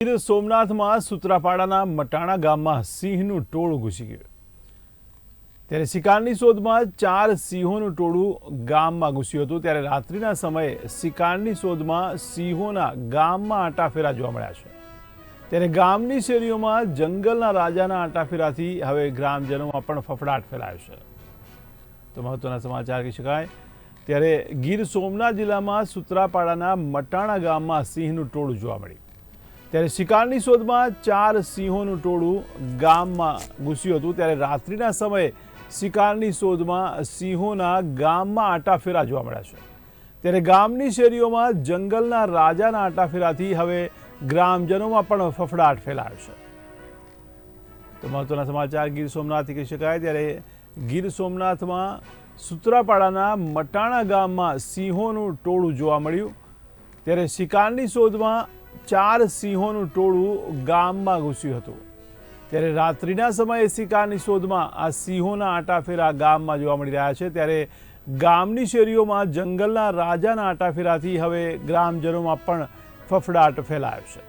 ગીર સોમનાથમાં સુત્રાપાડાના મટાણા ગામમાં સિંહનું ટોળું ઘૂસી ગયું. ત્યારે શિકારની શોધમાં ચાર સિંહોનું ટોળું ગામમાં ઘૂસ્યું હતું. ત્યારે રાત્રિના સમયે શિકારની શોધમાં સિંહોના ગામમાં આંટાફેરા જોવા મળ્યા છે. ત્યારે ગામની શેરીઓમાં જંગલના રાજાના આંટાફેરાથી હવે ગ્રામજનોમાં પણ ફફડાટ ફેલાયો છે. તો મહત્વના સમાચાર કહી શકાય. ત્યારે ગીર સોમનાથ જિલ્લામાં સુત્રાપાડાના મટાણા ગામમાં સિંહનું ટોળું જોવા મળ્યું. ત્યારે શિકારની શોધમાં ચાર સિંહોનું ટોળું ગામમાં ઘૂસ્યું હતું. ત્યારે રાત્રિના સમયે શિકારની શોધમાં સિંહોના ગામમાં આંટાફેરા જોવા મળ્યા છે. ત્યારે ગામની શેરીઓમાં જંગલના રાજાના આંટાફેરાથી હવે ગ્રામજનોમાં પણ ફફડાટ ફેલાયો છે. તો મહત્વના સમાચાર, ગીર સોમનાથથી કહી શકાય. ત્યારે ગીર સોમનાથમાં સુત્રાપાડાના મટાણા ગામમાં સિંહોનું ટોળું જોવા મળ્યું. ત્યારે શિકારની શોધમાં ચાર સિંહોનું ટોળું ગામમાં ઘૂસ્યું હતું. ત્યારે રાત્રિના સમયે શિકારની શોધમાં આ સિંહોના આંટાફેરા ગામમાં જોવા મળી રહ્યા છે. ત્યારે ગામની શેરીઓમાં જંગલના રાજાના આંટાફેરાથી હવે ગ્રામજનોમાં પણ ફફડાટ ફેલાયો છે.